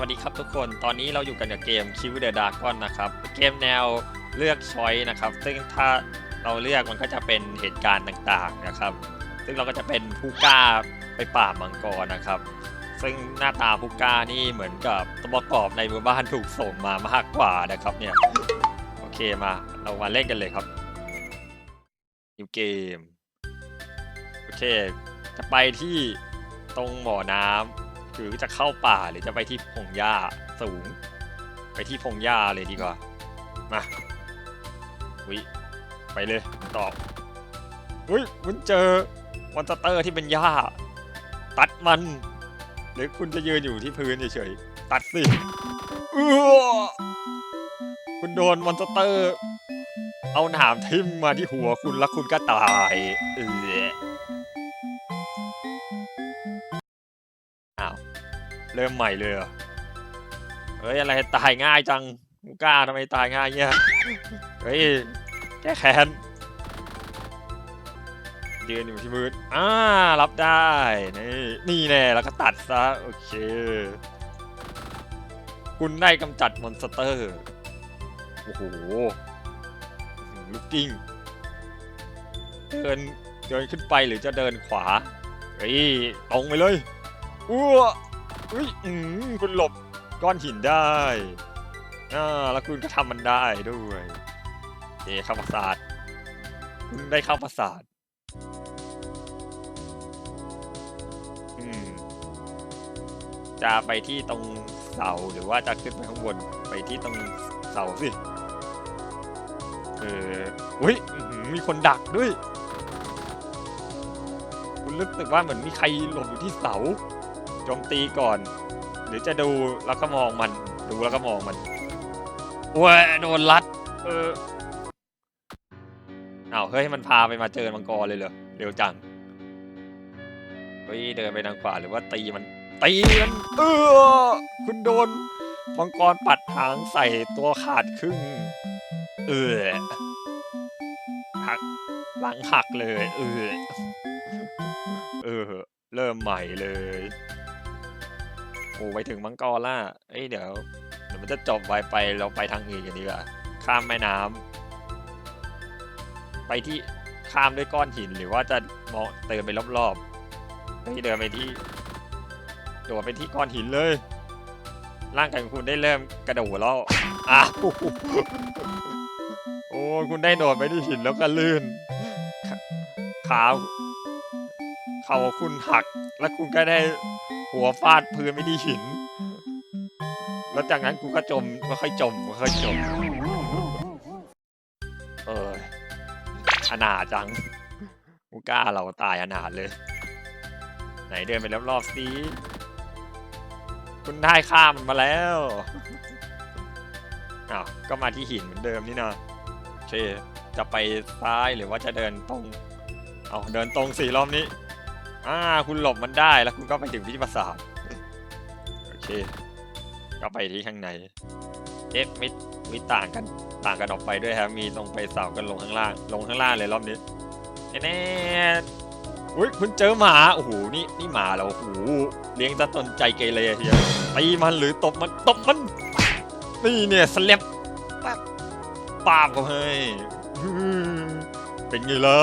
วัสดีครับทุกคนตอนนี้เราอยู่กันกับเกม Kill the Dragon นะครับเกมแนวเลือกช้อยนะครับ ซึ่งถ้าเราเลือกมันก็จะเป็นเหตุการณ์ต่างๆนะครับ ซึ่งเราก็จะเป็นผู้กล้าไปป่ามังกรนะครับ ซึ่งหน้าตาผู้กล้านี่เหมือนกับตัวประกอบในหมู่บ้านถูกส่งมามากกว่านะครับเนี่ยโอเคมาเรามาเล่นกันเลยครับเกมโอเค จะไปที่ตรงบ่อน้ำ หรือจะเข้าป่าหรือจะไปที่พงหญ้าสูง ไปที่พงหญ้าเลยดีกว่า มาวิไปเลยตอบเฮ้ยคุณเจอมอนสเตอร์ที่เป็นหญ้า ตัดมัน หรือคุณจะยืนอยู่ที่พื้นเฉยๆตัดสิเออคุณโดนมอนสเตอร์ เอาหนามทิ่มมาที่หัวคุณแล้วคุณก็ตายเออ เริ่มใหม่เลยเหรอเฮ้ยอะไรตายง่ายจังมูกล้าทำไมตายง่ายเงี้ยเฮ้ยแก้แค้นยืนอยู่ที่มืดอ่ารับได้ นี่นี่แน่แล้วก็ตัดซะ โอเค คุณได้กำจัดมอนสเตอร์ โอ้โหลูกกิ้ง เดินเดินขึ้นไปหรือจะเดินขวาเฮ้ยตรงไปเลยอ้ว อุ้ยอืมคุณหลบก้อนหินได้อ่าแล้วคุณก็ทำมันได้ด้วยโอเข้าปราสาทคุณได้เข้าปราสาทอืมจะไปที่ตรงเสาหรือว่าจะขึ้นไปข้างบนไปที่ตรงเสาสิเอออุ้ยมีคนดักด้วย คุณรู้สึกว่าเหมือนมีใครหลบอยู่ที่เสา จมตีก่อน หรือจะดูแล้วก็มองมันดูแล้วก็มองมันโอ้ยโดนรัด เอออ้าวเฮ้ยมันพาไปมาเจอมังกรเลยเหรอเร็วจังเฮ้ยเดินไปทางขวาหรือว่าตีมันตีมันเออคุณโดนมังกรปัดหางใส่ตัวขาดครึ่งเออหักหลังหักเลย เออเออ เริ่มใหม่เลย โอ้ไปถึงมังกรล่ะเอ้ยเดี๋ยวเดี๋ยวมันจะจบไวไปเราไปทางอื่นกันดีกว่าข้ามแม่น้ำไปที่ข้ามด้วยก้อนหินหรือว่าจะมองเดินไปรอบๆเฮ้ยเดินไปที่โดดไปที่ก้อนหินเลย ร่างกายของคุณได้เริ่มกระโดดแล้วอ้าวโอ้ยคุณได้โดดไปที่หินแล้วก็ลื่นขาเข่าคุณหัก แล้วคุณก็ได้ หัวฟาดพื้นไม่ที่หิน แล้วจากนั้นกูก็จมค่อยจมค่อยจม เอออนาจัง กูกล้าเราตายอนาเลย ไหนเดินไปรอบๆสิคุณได้ฆ่ามันมาแล้วอ้าวก็มาที่หินเหมือนเดิมนี่นะโอเคจะไปซ้ายหรือว่าจะเดินตรง เอาเดินตรงสี่รอบนี้ อ่า คุณหลบมันได้แล้วคุณก็ไปถึงที่ปราสาทโอเค ก็ไปที่ข้างในเอ๊ะไม่ไม่ต่างกันต่างกันออกไปด้วยครับ มีตรงไปเสากันลงข้างล่าง ลงข้างล่างเลยรอบนี้แน่ๆอุ้ยคุณเจอหมาโอ้โหนี่นี่หมาเราโอ้โหเลี้ยงซะจนใจเกเรเฮียตีมันหรือตบมันตบมันนี่เนี่ยสแลปปั๊บปาบเขาให้เป็นไงล่ะ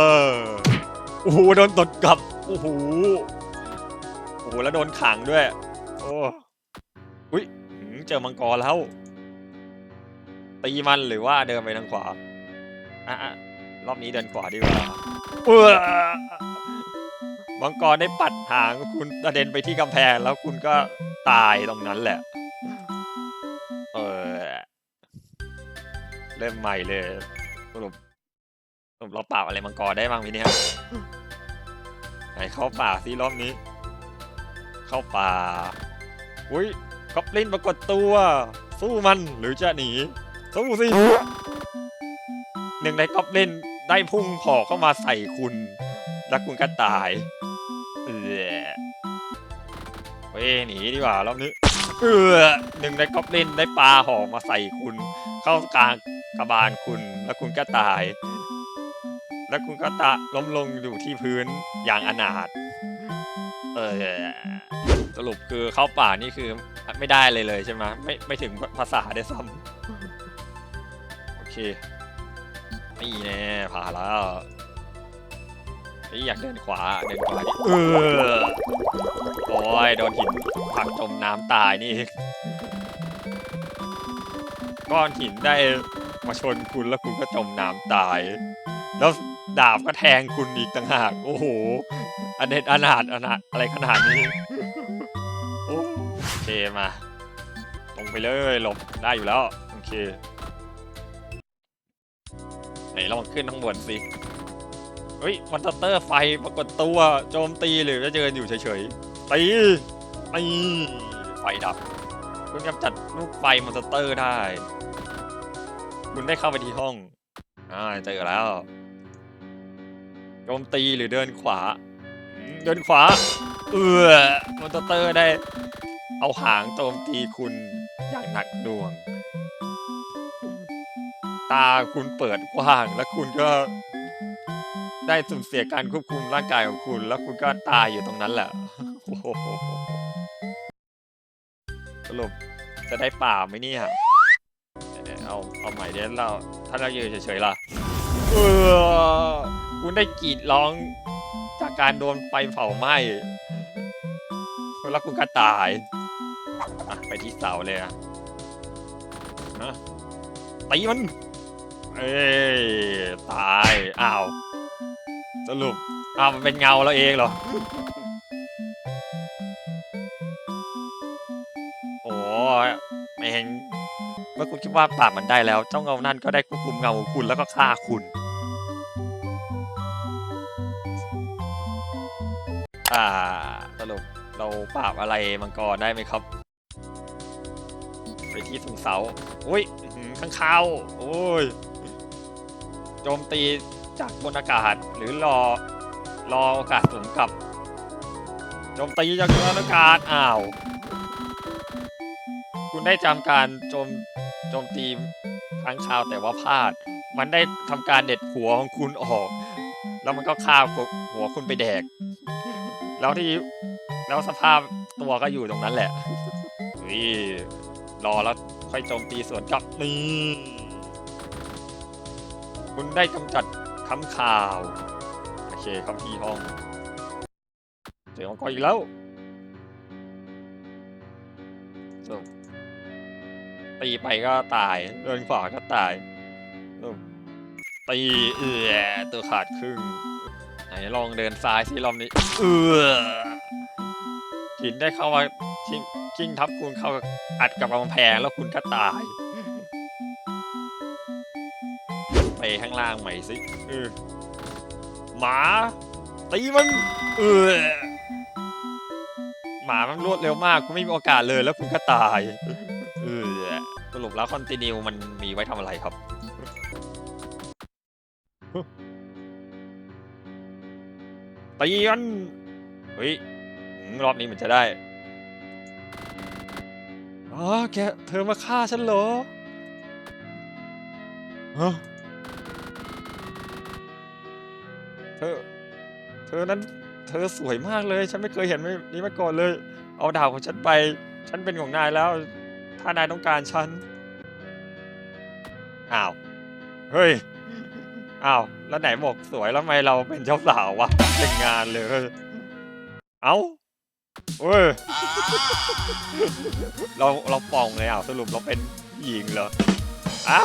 โอ้โหโดนตดกลับ โอ้โหโอ้โหแล้วโดนขังด้วย โอ้อุ้ยเจอมังกรแล้วตีมันหรือว่าเดินไปทางขวาอะรอบนี้เดินขวาดีกว่าเออมังกรได้ปัดหางคุณกระเด็นไปที่กำแพงแล้วคุณก็ตายตรงนั้นแหละ เออเริ่มใหม่เลยสรุปสรุปเราปราบอะไรมังกรได้บ้างไหมเนี่ย ไหนเข้าป่าสิรอบนี้ เข้าป่า อุ้ยกอบลินปรากฏตัว สู้มันหรือจะหนี สู้สิ หนึ่งในกอบลินได้พุ่งผอกเข้ามาใส่คุณ แล้วคุณก็ตายเออเฮ้ยหนีดีกว่ารอบนี้ เออหนึ่งในกอบลินได้ปลาหอกมาใส่คุณ เข้ากลางกระบาลคุณ แล้วคุณก็ตาย แล้วคุณก็ตะล้มลงอยู่ที่พื้นอย่างอนาถเออสรุปคือเข้าป่านี่คือไม่ได้เลยเลยใช่ไหมไม่ไม่ถึงภาษาได้ซ้ำโอเคนี่แน่ผ่านแล้วนี่อยากเดินขวาเดินขวาดิเออโอ้ยโดนหินผักจมน้ำตายนี่ก้อนหินได้มาชนคุณแล้วคุณก็จมน้ำตาย แล้ว ดาบก็แทงคุณอีกต่างหาก โอ้โหอันเด็ดอนาถอนาถอะไรขนาดนี้โอเคมาตรงไปเลยหลบได้อยู่แล้ว โอเค ไหนลองขึ้นข้างบนสิ เฮ้ยมอนสเตอร์ไฟปรากฏตัวโจมตีหรือจะเดินอยู่เฉยๆตีตีไฟดับ คุณกำจัดลูกไฟมอนสเตอร์ได้ คุณได้เข้าไปที่ห้องอ่าเจอแล้ว โจมตีหรือเดินขวาอืมเดินขวา เออมอนเตอร์ได้ เอาหางโจมตีคุณอย่างหนักหน่วง ตาคุณเปิดกว้าง แล้วคุณก็ ได้สูญเสียการควบคุมร่างกายของคุณ แล้วคุณก็ตายอยู่ตรงนั้นแหละโอ้โหสรุปจะได้ป่าไหมเนี่ยเดี๋ยวๆเอาเอาใหม่เดี๋ยวเราถ้าเรายืนเฉยๆล่ะ เออ คุณได้กรีดร้องจากการโดนไฟเผาไหม้แล้วคุณก็ตายอะไปที่เสาเลยอะนะตีมัน เอ้ยตาย อ้าว สรุป อ้าว มันเป็นเงาเราเองเหรอ โอ้ยแม่งเมื่อคุณคิดว่าปราบมันได้แล้ว เจ้าเงานั่นก็ได้ควบคุมเงาของคุณแล้วก็ฆ่าคุณ อ่า สรุปเราปราบอะไรมังกรได้ไหมครับ ไปที่สูงเสา อุ้ยอื้อหือข้างคาวโอ้ย โจมตีจากบนอากาศ หรือรอ รอโอกาสสวนกลับ โจมตีจากบนอากาศ อ้าว คุณได้จำการโจม โจมตีค้างคาวแต่ว่าพลาด มันได้ทำการเด็ดหัวของคุณออก แล้วมันก็ฆ่าหัวคุณไปแดก แล้วที่แล้วสภาพตัวก็อยู่ตรงนั้นแหละ นี่รอแล้วค่อยโจมตีสวนกลับนี่คุณได้กำจัดค้ำข่าว โอเคเข้าที่ห้องเจอมังกรอีกแล้วสรุปตีไปก็ตาย เดินขวาก็ตายตีเอือตัวขาดครึ่ง ลองเดินซ้ายสิรอบนี้ เอือหินได้เข้ามาชิงกิ้งทับคุณเข้าอัดกับกำแพงแล้วคุณก็ตาย ไปข้างล่างใหม่สิเออหมา ตีมันเออหมามันรวดเร็วมากคุณไม่มีโอกาสเลยแล้วคุณก็ตายเออสรุปแล้วคอนติเนียมันมีไว้ทำอะไรครับ ตีมันเฮ้ยรอบนี้มันจะได้ อ๋อ แก เธอมาฆ่าฉันเหรอฮะเธอ เธอนั้น เธอสวยมากเลย ฉันไม่เคยเห็นแบบนี้มาก่อนเลย เอาดาวของฉันไป ฉันเป็นของนายแล้ว ถ้านายต้องการฉัน อ้าว เฮ้ย อ้าว แล้วไหนบอกสวยแล้วทำไมเราเป็นเจ้าสาววะเป็นงานเลย เอ้าเว้ยเราเราปองเลยอะสรุปเราเป็นหญิงเหรออ้า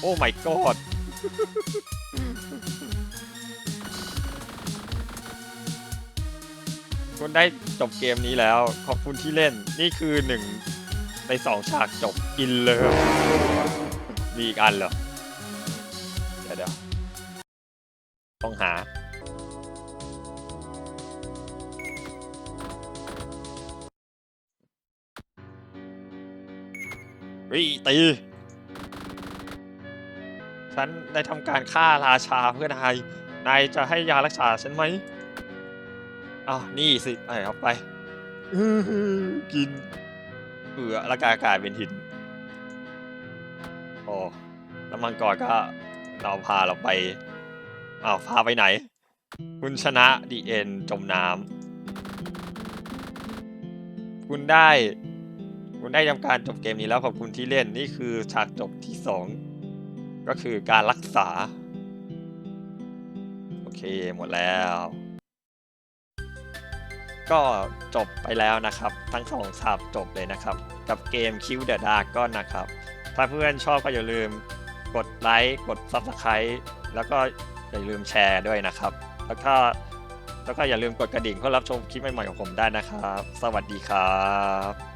โอ้ my god คุณได้จบเกมนี้แล้ว ขอบคุณที่เล่นนี่คือหนึ่งในสองฉากจบอินเลยมีอีกอันเหรอ เดี๋ยว ฮ้ยตี ฉันได้ทำการฆ่าราชาเพื่อนาย นายจะให้ยารักษาฉันไหมอ้าวนี่สิไอ้เอาไปอื้อหือกินเอือแล้วกลายกลายเป็นหินโอ้แล้วมังกรก็เราพาเราไปอ้าวพาไปไหน คุณชนะดีเอ็นจมน้ำคุณได้ คุณได้ทำการจบเกมนี้แล้วขอบคุณที่เล่นนี่คือฉากจบที่สองก็คือการรักษา โอเคหมดแล้ว ก็จบไปแล้วนะครับ ทั้งสองฉากจบเลยนะครับ กับเกม Kill the Dragon นะครับ ถ้าเพื่อนชอบก็อย่าลืมกดไลค์กด Subscribe แล้วก็อย่าลืมแชร์ด้วยนะครับ แล้วก็แล้วก็อย่าลืมกดกระดิ่งเพื่อรับชมคลิปใหม่ๆของผมได้นะครับ สวัสดีครับ